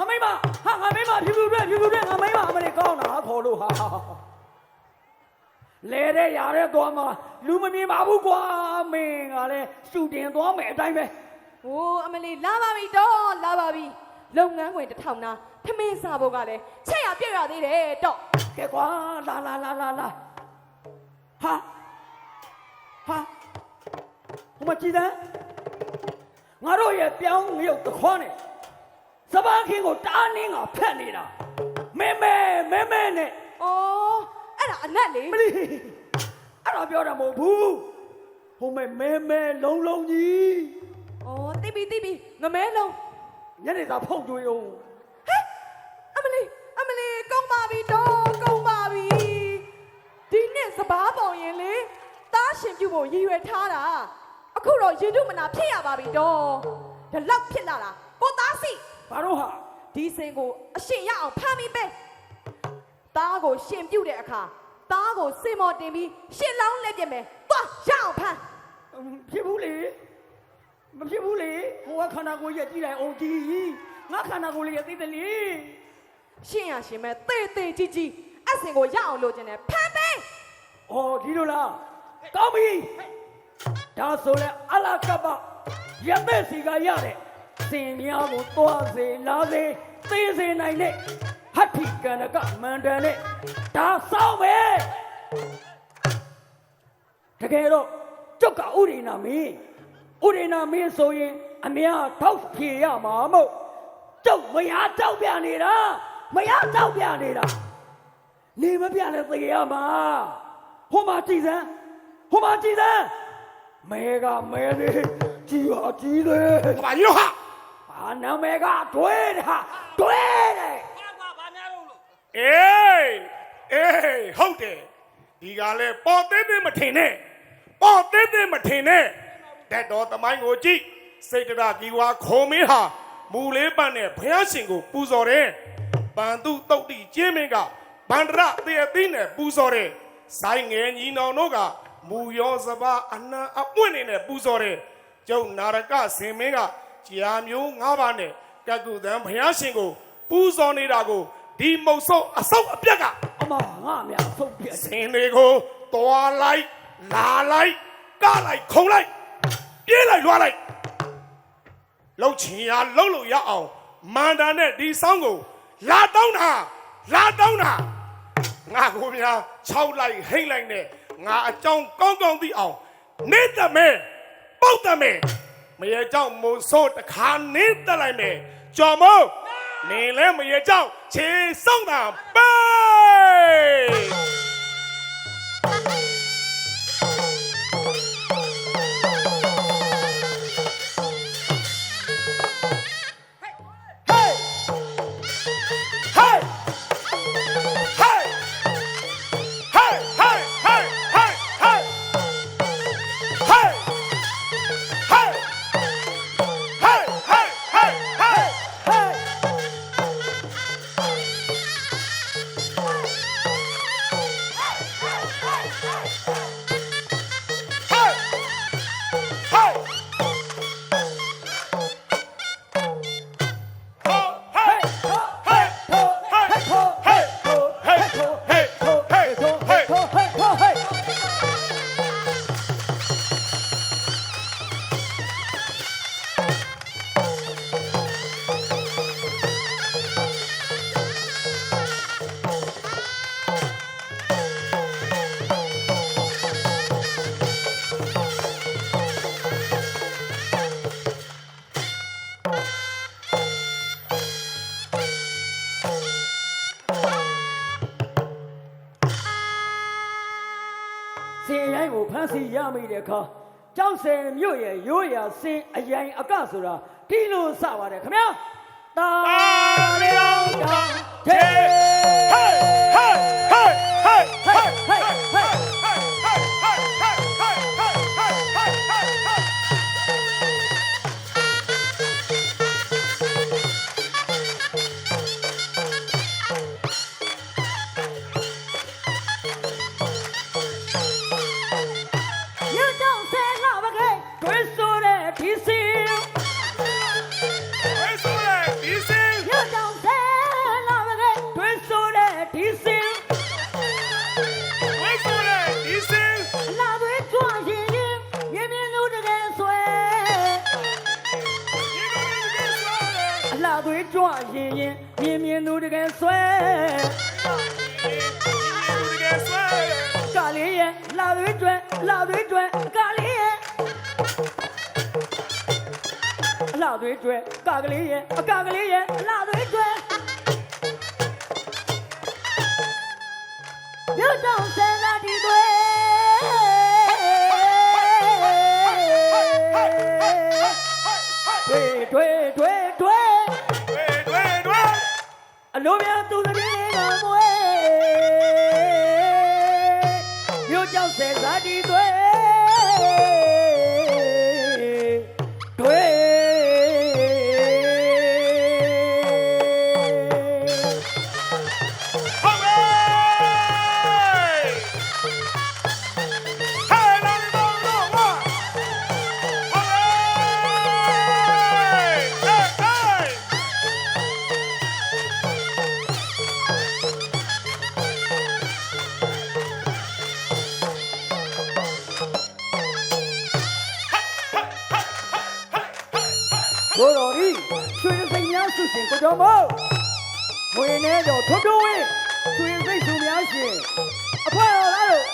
ဟာမိမဟာငါမိမဖြူဖြူတွေ့ဖြူဖြူတွေ့ငါမိမအမလေးကောင်းတာခေါ်လို့ဟာလဲတဲ့ရတဲ့သွားမှာလူမမြင်ပါဘူးကွာမင်းကလည်းစူတင်သွားမယ်အတိုင်းပဲဟိုအမလေးလာပါပြီတော့လာပါပြီလုပ်ငန်းခွင်တစ်ထောင်နာထမင်းစားဖို့ကလည်းချက်ရပြည့်ရသေးတယ်တော့ကဲကွာလာလာလာလာလာဟာဟာဟိုမကြည့်တဲ့ငါတို့ရဲ့ပြောင်းငရုတ်တစ်ခွန်းနဲ့ စပန်းခင်းကိုတားနင်းကဖက်နေတာမဲမဲမဲမဲနဲ့ဩအဲ့ဒါအနက်လေမလီအဲ့တော့ပြောတာမဟုတ်ဘူးဟိုမဲမဲမဲလုံးလုံးကြီးဩတိပြီတိပြီငမဲလုံးညနေသာဖုတ်ကြွေးအောင်အမလေးအမလေးကောင်းပါပြီတော့ကောင်းပါပြီဒီနှစ်စပားပေါင်ရင်လေတားရှင်ပြုတ်ဖို့ရည်ရွယ်ထားတာအခုတော့ရင်တုမနာဖြစ်ရပါပြီတော့ဒီလောက်ဖြစ်လာတာကိုသားစီ ဘာလို့ဟာဒီစင်ကိုအရှင်ရအောင်ဖမ်းပြီးပဲတားကိုရှင်ပြုတ်တဲ့အခါတားကိုစင်မော်တင်ပြီးရှင်လောင်းလက်ပြမယ်သွားရအောင်ဖမ်းဖြစ်ဘူးလေမဖြစ်ဘူးလေဟိုကခန္ဓာကိုယ်ရဲ့ကြည့်လိုက်အောင်ဒီငါခန္ဓာကိုယ်လေးရဲ့သိတယ်လေရှင်ရရှင်မဲ့တေးတေးကြီးကြီးအစင်ကိုရအောင်လိုချင်တယ်ဖမ်းပေး။အော်ဒီလိုလား။ကောင်းပြီ။ဒါဆိုလဲအလာကပရတဲ့စီကရတဲ့ စင်များကိုသွားစေလာစေသိစေနိုင်တဲ့ဟတ္ထိကန္နကမန္တန်နဲ့ဒါစောင်းမယ်။တကယ်တော့ကျုပ်ကဥရိနာမင်းဥရိနာမင်းဆိုရင်အများထောက်ဖြေရမှာမို့ကျုပ်မရတောက်ပြနေတာမရတောက်ပြနေတာနေမပြလဲသေရမှာဟိုမှာကြည်စမ်းဟိုမှာကြည်စမ်းမဲကမဲသေးကြီးဟာကြီးသေး။ဘာကြီးလို့ဟာ ဘာနာမဲကတွဲတယ်ဟာတွဲတယ်။အေးအေးဟုတ်တယ်။ဒီကလည်းပေါ်သေးသေးမထင်နဲ့။ပေါ်သေးသေးမထင်နဲ့။တက်တော်သမိုင်းကိုကြည့်စိတ်တရဒီဝါခုံမင်းဟာမူလေးပန်းနဲ့ဘုရားရှင်ကိုပူဇော်တယ်။ပန်သူတုတ်တိကျင်းမင်းကဗန္ဒရသေအသိနဲ့ပူဇော်တယ်။ဆိုင်ငယ်ညီနောင်တို့ကမူရောစပါအနံအပွင့်နေနဲ့ပူဇော်တယ်။ကျုပ်နာရကစင်မင်းက ကြာမျိုး၅ပါးနဲ့ကကုသံဘုရားရှင်ကို ပူဇော်နေတာကိုဒီမုတ်ဆုပ်အဆုပ်အပြက်ကအမငါမြဖုတ်ပြတ်စင်တွေကိုတွားလိုက်လာလိုက်ကလိုက်ခုံလိုက်ပြေးလိုက်လွှားလိုက်လှုပ်ချင်ရလှုပ်လို့ရအောင်မန္တန်နဲ့ဒီဆောင်းကိုလာတောင်းတာလာတောင်းတာငါကိုများ6လိုက်ဟိမ့်လိုက်နဲ့ငါအကြောင်းကောင်းကောင်းသိအောင်နေတမဲပုတ်တမဲ မရေကြောင့်မုံဆိုးတခါနေတက်လိုက်မယ်ကျော်မုံနေလဲမရေကြောင့်ခြေဆုံးတာပဲ ဖမ်းဆီးရမိတဲ့အခါကျောင်းစင်မြို့ရဲ့ရိုးရာစင်အရင်အကဆိုတာဒီလိုစပါတယ်ခင်ဗျာတာလျောင်းတောင်ထေ Hey! Hey! Hey! သွေးကြွရင်ရင်မြင်မြင်သူတကယ်ဆွဲတကယ်ဆွဲကလေးရဲ့လာသွေးကြွလာသွေးကြွကလေးရဲ့လာသွေးကြွကက လိုများသူသမီးလေးကမွေ ဘိုးတော်ဤရွှေစိတ်များစုရှင်ကိုတော်မို့ဝင်းနေတော့ထွတ်ထွတ်ဝင်းရွှေစိတ်စုများရှင်အဖွဲတော်လားတို့